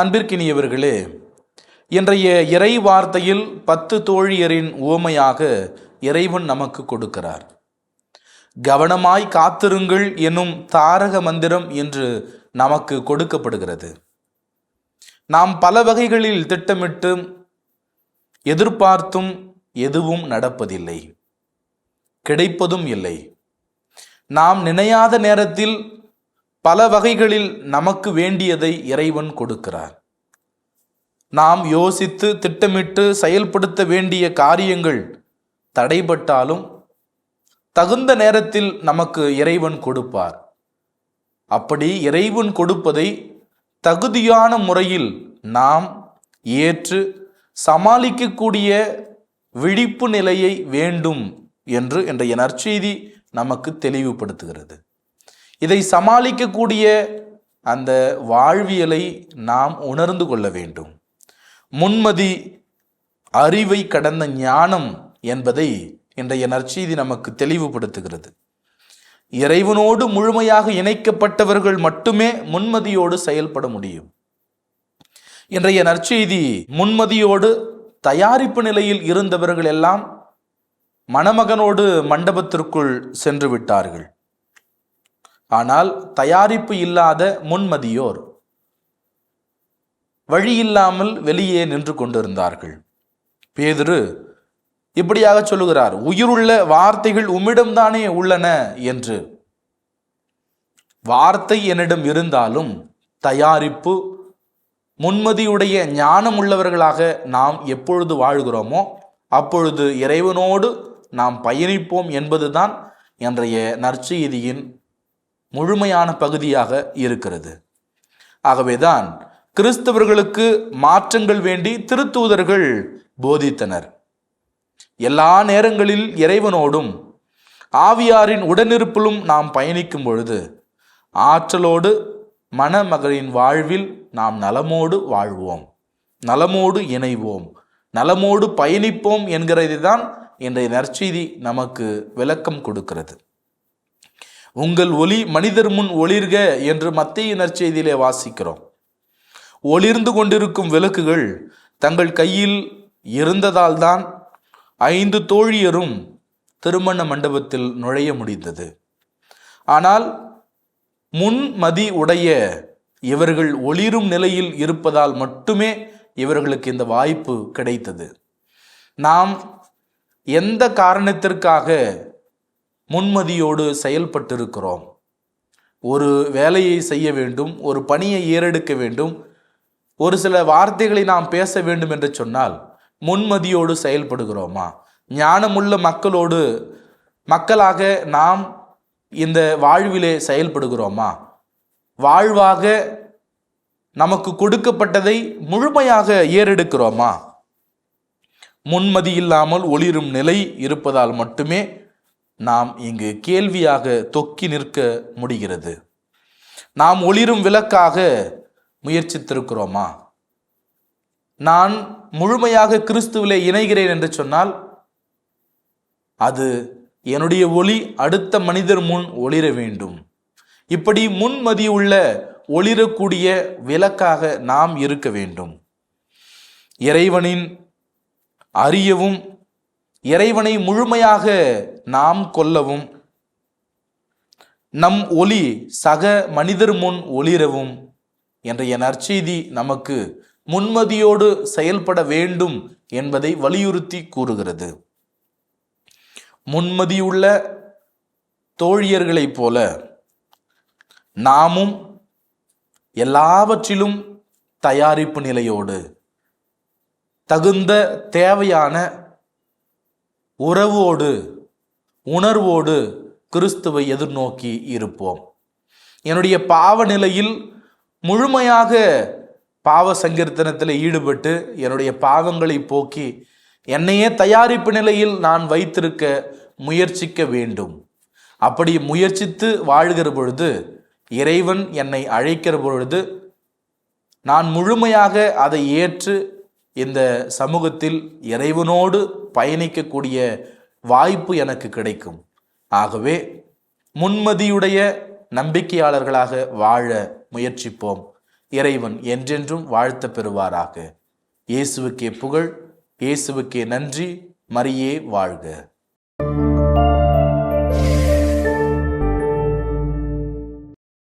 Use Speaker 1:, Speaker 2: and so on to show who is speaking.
Speaker 1: அன்பிற்கினியவர்களே இன்றைய இறை வார்த்தையில் பத்து தோழியரின் உவமையாக இறைவன் நமக்கு கொடுக்கிறார். கவனமாய் காத்திருங்கள் என்னும் தாரக மந்திரம் என்று நமக்கு கொடுக்கப்படுகிறது. நாம் பல வகைகளில் திட்டமிட்டும் எதிர்பார்த்தும் எதுவும் நடப்பதில்லை. கிடைப்பதும் இல்லை. நாம் நினையாத நேரத்தில் பல வகைகளில் நமக்கு வேண்டியதை இறைவன் கொடுக்கிறார். நாம் யோசித்து திட்டமிட்டு செயல்படுத்த வேண்டிய காரியங்கள் தடைபட்டாலும் தகுந்த நேரத்தில் நமக்கு இறைவன் கொடுப்பார். அப்படி இறைவன் கொடுப்பதை தகுதியான முறையில் நாம் ஏற்று சமாளிக்கக்கூடிய விழிப்பு நிலையை வேண்டும் என்று இன்றைய நற்செய்தி நமக்கு தெளிவுபடுத்துகிறது. இதை சமாளிக்கக்கூடிய அந்த வாழ்வியலை நாம் உணர்ந்து கொள்ள வேண்டும். முன்மதி அறிவை கடந்த ஞானம் என்பதை இன்றைய நற்செய்தி நமக்கு தெளிவுபடுத்துகிறது. இறைவனோடு முழுமையாக இணைக்கப்பட்டவர்கள் மட்டுமே முன்மதியோடு செயல்பட முடியும். இன்றைய நற்செய்தி முன்மதியோடு தயாரிப்பு நிலையில் இருந்தவர்கள் எல்லாம் மணமகனோடு மண்டபத்திற்குள் சென்று விட்டார்கள். ஆனால் தயாரிப்பு இல்லாத முன்மதியோர் வழியில்லாமல் வெளியே நின்று கொண்டிருந்தார்கள். பேதுரு இப்படியாக சொல்லுகிறார் உயிருள்ள வார்த்தைகள் உம்மிடம்தானே உள்ளன என்று. வார்த்தை என்னிடம் இருந்தாலும் தயாரிப்பு முன்மதியுடைய ஞானம் உள்ளவர்களாக நாம் எப்பொழுது வாழ்கிறோமோ அப்பொழுது இறைவனோடு நாம் பயணிப்போம் என்பதுதான் இன்றைய நற்செய்தியின் முழுமையான பகுதியாக இருக்கிறது. ஆகவேதான் கிறிஸ்தவர்களுக்கு மாற்றங்கள் வேண்டி திருத்தூதர்கள் போதித்தனர். எல்லா நேரங்களில் இறைவனோடும் ஆவியாரின் உடனிருப்பிலும் நாம் பயணிக்கும் பொழுது ஆற்றலோடு மணமகளின் வாழ்வில் நாம் நலமோடு வாழ்வோம். நலமோடு இணைவோம். நலமோடு பயணிப்போம் என்கிறதை தான் இன்றைய நற்செய்தி நமக்கு விளக்கம் கொடுக்கிறது. உங்கள் ஒளி மனிதர் முன் ஒளிர்க என்று மத்திய நற்செய்தியிலே வாசிக்கிறோம். ஒளிர்ந்து கொண்டிருக்கும் விளக்குகள் தங்கள் கையில் இருந்ததால்தான் ஐந்து தோழியரும் திருமண மண்டபத்தில் நுழைய முடிந்தது. ஆனால் முன்மதி உடைய இவர்கள் ஒளிரும் நிலையில் இருப்பதால் மட்டுமே இவர்களுக்கு இந்த வாய்ப்பு கிடைத்தது. நாம் எந்த காரணத்திற்காக முன்மதியோடு செயல்பட்டிருக்கிறோம். ஒரு வேலையை செய்ய வேண்டும் ஒரு பணியை ஏறெடுக்க வேண்டும் ஒரு சில வார்த்தைகளை நாம் பேச வேண்டும் என்று சொன்னால் முன்மதியோடு செயல்படுகிறோமா? ஞானமுள்ள மக்களோடு மக்களாக நாம் இந்த வாழ்விலே செயல்படுகிறோமா? வாழ்வாக நமக்கு கொடுக்கப்பட்டதை முழுமையாக ஏறெடுக்கிறோமா? முன்மதி இல்லாமல் ஒளிரும் நிலை இருப்பதால் மட்டுமே நாம் இங்கு கேள்வியாக தொக்கி நிற்க முடிகிறது. நாம் ஒளிரும் விளக்காக முயற்சித்திருக்கிறோமா? நான் முழுமையாக கிறிஸ்துவிலே இணைகிறேன் என்று சொன்னால் அது என்னுடைய ஒளி அடுத்த மனிதர் முன் ஒளிர வேண்டும். இப்படி முன்மதி உள்ள ஒளிரக்கூடிய விளக்காக நாம் இருக்க வேண்டும். இறைவனின் அறியவும் இறைவனை முழுமையாக நாம் கொல்லவும் நம் ஒளி சக மனிதர் முன் ஒளிரவும் என்ற நற்செய்தி நமக்கு முன்மதியோடு செயல்பட வேண்டும் என்பதை வலியுறுத்தி கூறுகிறது. முன்மதியுள்ள தோழியர்களைப் போல நாமும் எல்லாவற்றிலும் தயாரிப்பு நிலையோடு தகுந்த தேவையான உறவோடு உணர்வோடு கிறிஸ்துவை எதிர்நோக்கி இருப்போம். என்னுடைய பாவ நிலையில் முழுமையாக பாவ சங்கீர்த்தனத்தில் ஈடுபட்டு என்னுடைய பாவங்களை போக்கி என்னையே தயாரிப்பு நிலையில் நான் வைத்திருக்க முயற்சிக்க வேண்டும். அப்படி முயற்சித்து வாழ்கிற பொழுது இறைவன் என்னை அழைக்கிற பொழுது நான் முழுமையாக அதை ஏற்று இந்த சமூகத்தில் இறைவனோடு பயணிக்கக்கூடிய வாய்ப்பு எனக்கு கிடைக்கும். ஆகவே முன்மதியுடைய நம்பிக்கையாளர்களாக வாழ முயற்சிப்போம். இறைவன் என்றென்றும் வாழ்த்த பெறுவாராக இயேசுவுக்கே புகழ் இயேசுவுக்கே நன்றி மரியே வாழ்க.